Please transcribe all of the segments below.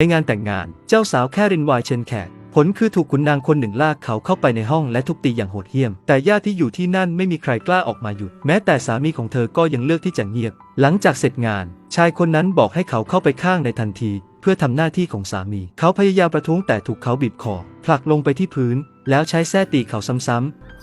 ในงานแต่งงาน เจ้าสาวแครินวายเชนแขกผลคือถูกขุนนางคนหนึ่งลากเขาเข้าไปในห้องและทุบตีอย่างโหดเหี้ยม แต่ญาติที่อยู่ที่นั่นไม่มีใครกล้าออกมาหยุด แม้แต่สามีของเธอก็ยังเลือกที่จะเงียบ หลังจากเสร็จงาน ชายคนนั้นบอกให้เขาเข้าไปข้างในทันที เพื่อทำหน้าที่ของสามี เขาพยายามประท้วงแต่ถูกเขาบีบคอ ผลักลงไปที่พื้น แล้วใช้แส้ตีเขาซ้ำๆ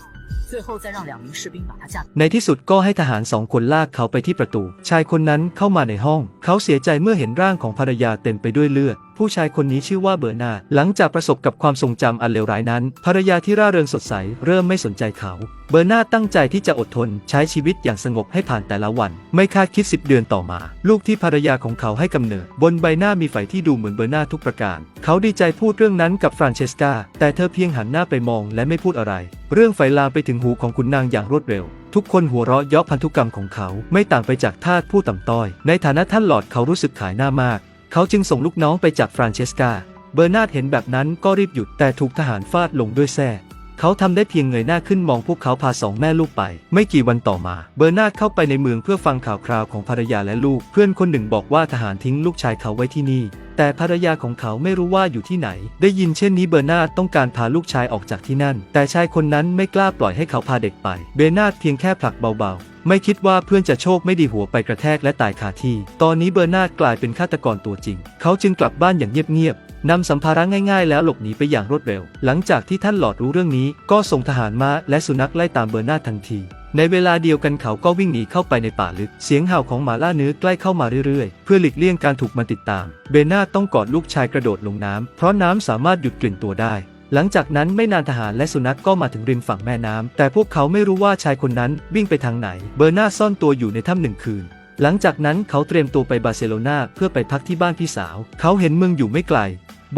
ในที่สุดก็ให้ทหารสองคนลากเขาไปที่ประตู ชายคนนั้นเข้ามาในห้อง เขาเสียใจเมื่อเห็นร่างของภรรยาเต็มไปด้วยเลือด ผู้ชายคนนี้ชื่อว่าเบอร์นา หลังจากประสบกับความทรงจำอันเลวร้ายนั้น ภรรยาที่ร่าเริงสดใส เริ่มไม่สนใจเขา เบอร์นาตั้งใจที่จะอดทน ใช้ชีวิตอย่างสงบให้ผ่านแต่ละวัน ไม่คาดคิด 10 เดือนต่อมา ลูกที่ภรรยาของเขาให้กำเนิด บนใบหน้ามีไฝที่ดูเหมือนเบอร์นาทุกประการ เขาดีใจพูดเรื่องนั้นกับฟรานเชสกาแต่เธอเพียงหันหน้าไปมองและไม่พูดอะไร เรื่องไฟลามไปถึงหูของขุนนางอย่างรวดเร็วทุกคนหัวเราะเยาะพันธุกรรมของเขา ไม่ต่างไปจากทาสผู้ต่ำต้อย ในฐานะท่านหลอดเขารู้สึกขายหน้ามาก เขาจึงส่งลูกน้องไปจับฟรานเชสกา เบอร์นาร์ดเห็นแบบนั้นก็รีบหยุดแต่ถูกทหารฟาดลงด้วยแส้ เขาทำได้เพียงเงยหน้าขึ้นมองพวกเขาพาสองแม่ลูกไป ไม่กี่วันต่อมา เบอร์นาร์ดเข้าไปในเมืองเพื่อฟังข่าวคราวของภรรยาและลูก เพื่อนคนหนึ่งบอกว่าทหารทิ้งลูกชายเขาไว้ที่นี่ แต่ภรรยาของเขาไม่รู้ว่าอยู่ที่ไหน ได้ยินเช่นนี้เบอร์นาร์ดต้องการพาลูกชายออกจากที่นั่น แต่ชายคนนั้นไม่กล้าปล่อยให้เขาพาเด็กไป เบอร์นาร์ดเพียงแค่ผลักเบาๆไม่คิดว่าเพื่อนจะโชคไม่ดีหัวไปกระแทกและตายคาที่ ตอนนี้เบอร์นาร์ดกลายเป็นฆาตกรตัวจริง เขาจึงกลับบ้านอย่างเงียบๆ นำสัมภาระง่ายๆ แล้วหลบหนีไปอย่างรวดเร็ว หลังจากที่ท่านหลอดรู้เรื่องนี้ ก็ส่งทหารม้าและสุนัขไล่ตามเบอร์นาทันที ในเวลาเดียวกันเขาก็วิ่งหนีเข้าไปในป่าลึก เสียงเห่าของหมาล่าเนื้อใกล้เข้ามาเรื่อยๆ เพื่อหลีกเลี่ยงการถูกมันติดตาม เบร์นาต้องกอดลูกชายกระโดดลงน้ำเพราะน้ำสามารถหยุดกลิ่นตัวได้หลังจากนั้นไม่นานทหารและสุนัขก็มาถึงริมฝั่งแม่น้ำแต่พวกเขาไม่รู้ว่าชายคนนั้นวิ่งไปทางไหน เบอร์นาซ่อนตัวอยู่ในถ้ำหนึ่งคืน หลังจากนั้นเขาเตรียมตัวไปบาร์เซโลนาเพื่อไปพักที่บ้านพี่สาว เขาเห็นเมืองอยู่ไม่ไกล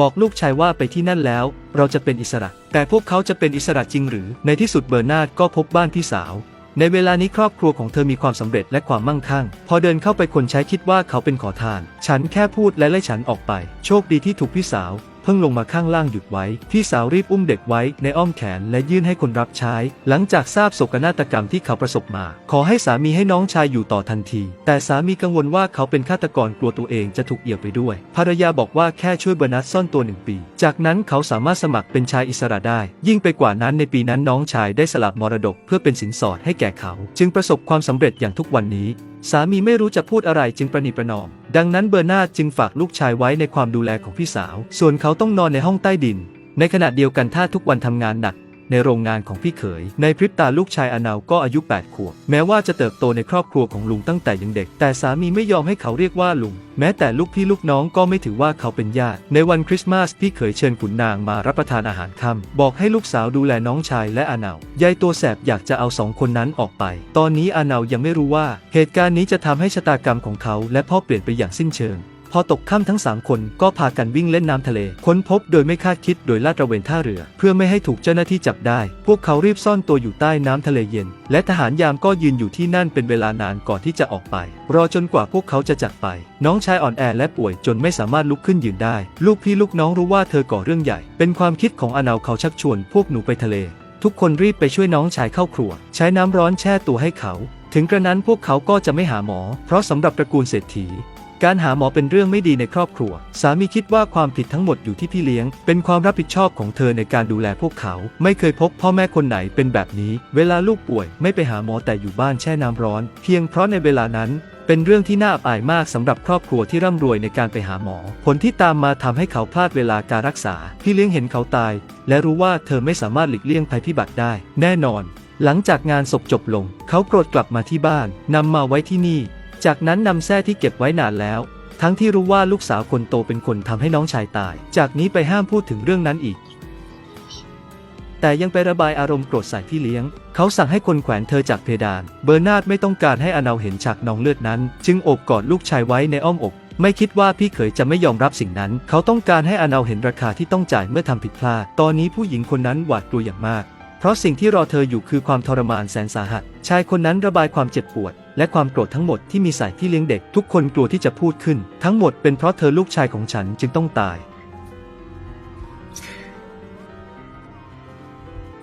บอกลูกชายว่าไปที่นั่นแล้ว เราจะเป็นอิสระ แต่พวกเขาจะเป็นอิสระจริงหรือ ในที่สุดเบอร์นาร์ดก็พบบ้านพี่สาว ในเวลานี้ครอบครัวของเธอมีความสำเร็จและความมั่งคั่ง พอเดินเข้าไปคนใช้คิดว่าเขาเป็นขอทาน ฉันแค่พูดและไล่ฉันออกไป โชคดีที่ถูกพี่สาว เพิ่งลงมาข้างล่างหยุดไว้ พี่สาวรีบอุ้มเด็กไว้ในอ้อมแขนและยื่นให้คนรับใช้ หลังจากทราบโศกนาฏกรรมที่เขาประสบมา ขอให้สามีให้น้องชายอยู่ต่อทันที แต่สามีกังวลว่าเขาเป็นฆาตกรกลัวตัวเองจะถูกเหยียบไปด้วย ภรรยาบอกว่าแค่ช่วยเบอร์นัทซ่อนตัวหนึ่งปี จากนั้นเขาสามารถสมัครเป็นชายอิสระได้ ยิ่งไปกว่านั้นในปีนั้นน้องชายได้สลับมรดก เพื่อเป็นสินสอดให้แก่เขา จึงประสบความสำเร็จอย่างทุกวันนี้ สามีไม่รู้จะพูดอะไรจึงประนีประนอม ดังนั้นเบอร์นาดจึงฝากลูกชายไว้ในความดูแลของพี่สาว ส่วนเขาต้องนอนในห้องใต้ดิน ในขณะเดียวกันถ้าทุกวันทำงานหนัก ในโรงงานของพี่เขย ในพริบตาลูกชายอนาวก็อายุ 8 ขวบ แม้ว่าจะเติบโตในครอบครัวของลุงตั้งแต่ยังเด็ก แต่สามีไม่ยอมให้เขาเรียกว่าลุง แม้แต่ลูกพี่ลูกน้องก็ไม่ถือว่าเขาเป็นญาติ ในวันคริสต์มาสพี่เขยเชิญขุนนางมารับประทานอาหารค่ำบอกให้ลูกสาวดูแลน้องชายและอานาวยายตัวแสบอยากจะเอาสองคนนั้นออกไป ตอนนี้อานาวยังไม่รู้ว่า เหตุการณ์นี้จะทำให้ชะตากรรมของเขาและพ่อเปลี่ยนไปอย่างสิ้นเชิง พอตกค่ำทั้ง3คนก็พากันวิ่งเล่นน้ำทะเล ค้นพบโดยไม่คาดคิดโดยลาดตระเวนท่าเรือ เพื่อไม่ให้ถูกเจ้าหน้าที่จับได้ พวกเขารีบซ่อนตัวอยู่ใต้น้ำทะเลเย็น และทหารยามก็ยืนอยู่ที่นั่นเป็นเวลานานก่อนที่จะออกไป รอจนกว่าพวกเขาจะจากไป น้องชายอ่อนแอและป่วยจนไม่สามารถลุกขึ้นยืนได้ ลูกพี่ลูกน้องรู้ว่าเธอก่อเรื่องใหญ่ เป็นความคิดของอนาวเขาชักชวน พวกหนูไปทะเล ทุกคนรีบไปช่วยน้องชายเข้าครัว ใช้น้ำร้อนแช่ตัวให้เขา ถึงกระนั้นพวกเขาก็จะไม่หาหมอ เพราะสำหรับตระกูลเศรษฐี การหาหมอเป็นเรื่องไม่ดีในครอบครัว สามีคิดว่าความผิดทั้งหมดอยู่ที่พี่เลี้ยง เป็นความรับผิดชอบของเธอในการดูแลพวกเขา ไม่เคยพบพ่อแม่คนไหนเป็นแบบนี้ เวลาลูกป่วยไม่ไปหาหมอแต่อยู่บ้านแช่น้ำร้อน เพียงเพราะในเวลานั้นเป็นเรื่องที่น่าอับอายมากสำหรับครอบครัวที่ร่ำรวยในการไปหาหมอ ผลที่ตามมาทำให้เขาพลาดเวลาการรักษา พี่เลี้ยงเห็นเขาตาย และรู้ว่าเธอไม่สามารถหลีกเลี่ยงภัยพิบัติได้ แน่นอน หลังจากงานศพจบลง เขาโกรธกลับมาที่บ้านนำมาไว้ที่นี่ จากนั้นนำแส้ที่เก็บไว้นานแล้ว ทั้งที่รู้ว่าลูกสาวคนโตเป็นคนทำให้น้องชายตาย จากนี้ไปห้ามพูดถึงเรื่องนั้นอีก แต่ยังไประบายอารมณ์โกรธใส่พี่เลี้ยง เขาสั่งให้คนแขวนเธอจากเพดาน เบอร์นาร์ดไม่ต้องการให้อนาวเห็นฉากนองเลือดนั้น จึงโอบกอดลูกชายไว้ในอ้อมอก ไม่คิดว่าพี่เขยจะไม่ยอมรับสิ่งนั้น เขาต้องการให้อนาวเห็นราคาที่ต้องจ่ายเมื่อทำผิดพลาด ตอนนี้ผู้หญิงคนนั้นหวาดกลัวอย่างมาก เพราะสิ่งที่รอเธออยู่คือความทรมานแสนสาหัส ชายคนนั้นระบายความเจ็บปวด และความโกรธทั้งหมดที่มีใส่ที่เลี้ยงเด็กทุกคนกลัวที่จะพูดขึ้น ทั้งหมดเป็นเพราะเธอลูกชายของฉันจึงต้องตาย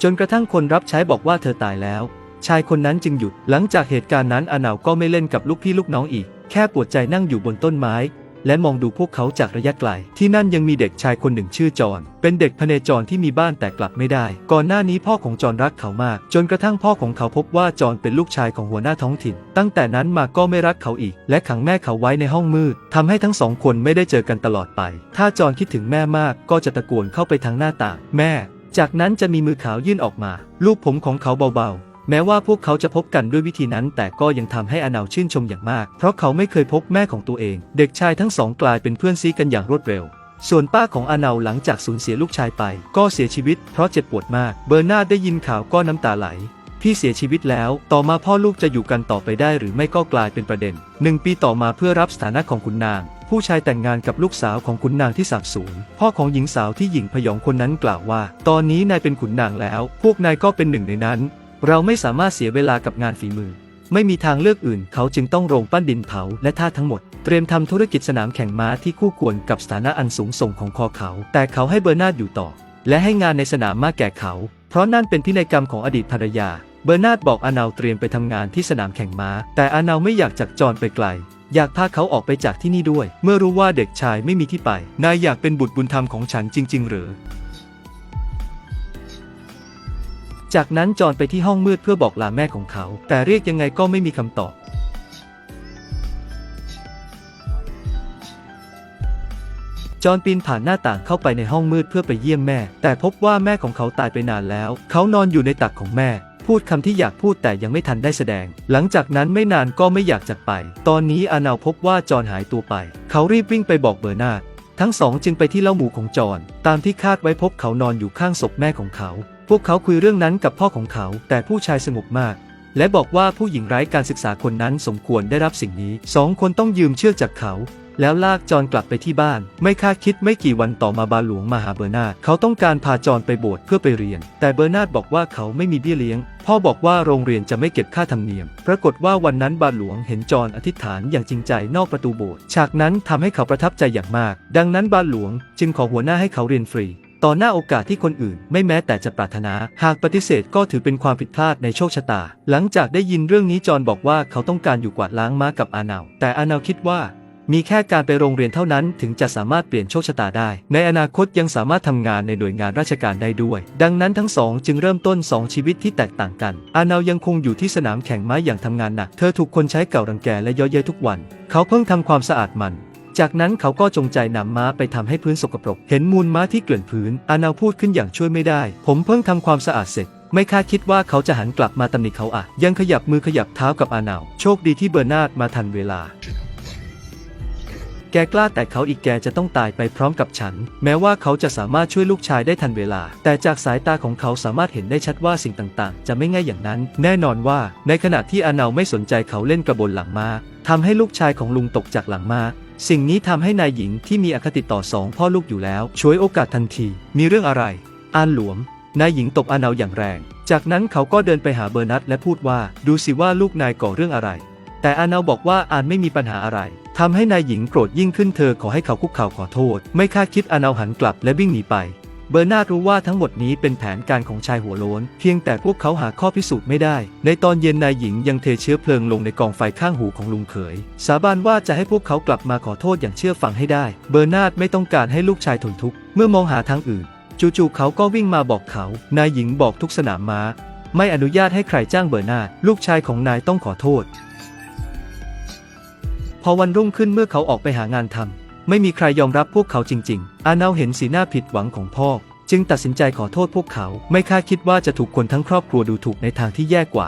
จนกระทั่งคนรับใช้บอกว่าเธอตายแล้ว ชายคนนั้นจึงหยุด หลังจากเหตุการณ์นั้นอานาวก็ไม่เล่นกับลูกพี่ลูกน้องอีก แค่ปวดใจนั่งอยู่บนต้นไม้ และมองดูพวกเขาจากระยะไกล ที่นั่นยังมีเด็กชายคนหนึ่งชื่อจอนเป็นเด็กพเนจรที่มีบ้านแต่กลับไม่ได้ ก่อนหน้านี้พ่อของจอนรักเขามาก จนกระทั่งพ่อของเขาพบว่าจอนเป็นลูกชายของหัวหน้าท้องถิ่น ตั้งแต่นั้นมาก็ไม่รักเขาอีก และขังแม่เขาไว้ในห้องมืดทำให้ทั้งสองคนไม่ได้เจอกันตลอดไป ถ้าจอนคิดถึงแม่มากก็จะตะโกนเข้าไปทางหน้าต่าง แม่ จากนั้นจะมีมือขาวยื่นออกมา ลูบผมของเขาเบาๆ แม้ว่าพวกเขาจะพบกันด้วยวิธีนั้น แต่ก็ยังทำให้อานาวชื่นชมอย่างมาก เพราะเขาไม่เคยพบแม่ของตัวเอง เด็กชายทั้งสองกลายเป็นเพื่อนซีกันอย่างรวดเร็ว ส่วนป้าของอานาวหลังจากสูญเสียลูกชายไป ก็เสียชีวิตเพราะเจ็บปวดมาก เบอร์นาดได้ยินข่าวก็น้ำตาไหลพี่เสียชีวิตแล้ว ต่อมาพ่อลูกจะอยู่กันต่อไปได้หรือไม่ก็กลายเป็นประเด็นหนึ่งปีต่อมาเพื่อรับสถานะของขุนนาง ผู้ชายแต่งงานกับลูกสาวของขุนนางที่สาบสูญพ่อของหญิงสาวที่หญิงพยองคนนั้นกล่าวว่า ตอนนี้นายเป็นขุนนางแล้ว พวกนายก็เป็นหนึ่งในนั้น เราไม่สามารถเสียเวลากับงานฝีมือ ไม่มีทางเลือกอื่น เขาจึงต้องโรงปั้นดินเผาและท่าทั้งหมด เตรียมทำธุรกิจสนามแข่งม้าที่คู่ควรกับสถานะอันสูงส่งของคอเขา แต่เขาให้เบอร์นาร์ดอยู่ต่อ และให้งานในสนามมาแก่เขา เพราะนั่นเป็นพินัยกรรมของอดีตภรรยา เบอร์นาร์ดบอกอานาวเตรียมไปทำงานที่สนามแข่งม้า แต่อานาวไม่อยากจากจรไปไกลอยากพาเขาออกไปจากที่นี่ด้วย เมื่อรู้ว่าเด็กชายไม่มีที่ไป นายอยากเป็นบุตรบุญธรรมของฉันจริง ๆ หรือ จากนั้นจอห์นไปที่ห้องมืดเพื่อบอกลาแม่ของเขา แต่เรียกยังไงก็ไม่มีคำตอบ จอห์นปีนผ่านหน้าต่างเข้าไปในห้องมืดเพื่อไปเยี่ยมแม่ แต่พบว่าแม่ของเขาตายไปนานแล้ว เขานอนอยู่ในตักของแม่ พูดคำที่อยากพูดแต่ยังไม่ทันได้แสดง หลังจากนั้นไม่นานก็ไม่อยากจากไป ตอนนี้อานาวพบว่าจอห์นหายตัวไป เขารีบวิ่งไปบอกเบอร์นาดทั้งสองจึงไปที่เล้าหมูของจอห์นตามที่คาดไว้พบเขานอนอยู่ข้างศพแม่ของเขา พวกเขาคุยเรื่องนั้นกับพ่อของเขา แต่ผู้ชายสงบมาก และบอกว่าผู้หญิงไร้การศึกษาคนนั้นสมควรได้รับสิ่งนี้สองคนต้องยืมเชือกจากเขา แล้วลากจอนกลับไปที่บ้าน ไม่คาดคิดไม่กี่วันต่อมาบาหลวงมาหาเบอร์นาร์ดเขาต้องการพาจอนไปโบสถ์เพื่อไปเรียน แต่เบอร์นาร์ดบอกว่าเขาไม่มีเบี้ยเลี้ยง พ่อบอกว่าโรงเรียนจะไม่เก็บค่าธรรมเนียม ปรากฏว่าวันนั้นบาหลวงเห็นจอนอธิษฐานอย่างจริงใจนอกประตูโบสถ์ฉากนั้นทำให้เขาประทับใจอย่างมาก ดังนั้นบาหลวงจึงขอหัวหน้าให้เขาเรียนฟรี ต่อหน้าโอกาสที่คนอื่นไม่แม้แต่จะปรารถนา หากปฏิเสธก็ถือเป็นความผิดพลาดในโชคชะตา หลังจากได้ยินเรื่องนี้จอห์นบอกว่าเขาต้องการอยู่กวาดล้างม้ากับอานาวแต่อานาวคิดว่า มีแค่การไปโรงเรียนเท่านั้นถึงจะสามารถเปลี่ยนโชคชะตาได้ ในอนาคตยังสามารถทำงานในหน่วยงานราชการได้ด้วย ดังนั้นทั้งสองจึงเริ่มต้นสองชีวิตที่แตกต่างกัน อานาวยังคงอยู่ที่สนามแข่งม้าอย่างทำงานหนัก เธอถูกคนใช้เก่ารังแกและย่อเย้ยทุกวัน เขาเพิ่งทำความสะอาดมัน จากนั้นเขาก็จงใจนำม้าไปทำให้พื้นสกปรก เห็นมูลม้าที่เกลื่อนพื้น อานาพูดขึ้นอย่างช่วยไม่ได้ ผมเพิ่งทำความสะอาดเสร็จ ไม่คาดคิดว่าเขาจะหันกลับมาตำหนิเขาอะยังขยับมือขยับเท้ากับอานาวโชคดีที่เบอร์นาร์ดมาทันเวลา แกกล้าแต่เขาอีกแกจะต้องตายไปพร้อมกับฉัน แม้ว่าเขาจะสามารถช่วยลูกชายได้ทันเวลา แต่จากสายตาของเขาสามารถเห็นได้ชัดว่าสิ่งต่างๆ จะไม่ง่ายอย่างนั้น แน่นอนว่า ในขณะที่อานาวไม่สนใจเขาเล่นกระบนหลังมาทำให้ลูกชายของลุงตกจากหลังมา สิ่งนี้ทำให้นายหญิงที่มีอคติต่อสองพ่อลูกอยู่แล้วช่วยโอกาสทันที มีเรื่องอะไร อานหลวม นายหญิงตบอานาวอย่างแรง จากนั้นเขาก็เดินไปหาเบอร์นัทและพูดว่าดูสิว่าลูกนายก่อเรื่องอะไร แต่อานาวบอกว่าอานไม่มีปัญหาอะไรทำให้นายหญิงโกรธยิ่งขึ้นเธอขอให้เขาคุกเข่าขอโทษ ไม่คาดคิดอานาวหันกลับและวิ่งหนีไป เบอร์นาร์ดรู้ว่าทั้งหมดนี้เป็นแผนการของชายหัวโล้น เพียงแต่พวกเขาหาข้อพิสูจน์ไม่ได้ ในตอนเย็นนายหญิงยังเทเชื้อเพลิงลงในกองไฟข้างหูของลุงเขย สาบานว่าจะให้พวกเขากลับมาขอโทษอย่างเชื่อฟังให้ได้ เบอร์นาร์ดไม่ต้องการให้ลูกชายทนทุกข์ เมื่อมองหาทางอื่น จู่ๆเขาก็วิ่งมาบอกเขา นายหญิงบอกทุกสนามม้า ไม่อนุญาตให้ใครจ้างเบอร์นาร์ดลูกชายของนายต้องขอโทษ พอวันรุ่งขึ้นเมื่อเขาออกไปหางานทำ ไม่มีใครยอมรับพวกเขาจริง ๆ อานาวเห็นสีหน้าผิดหวังของพ่อ จึงตัดสินใจขอโทษพวกเขา ไม่คาดคิดว่าจะถูกคนทั้งครอบครัวดูถูกในทางที่แย่กว่า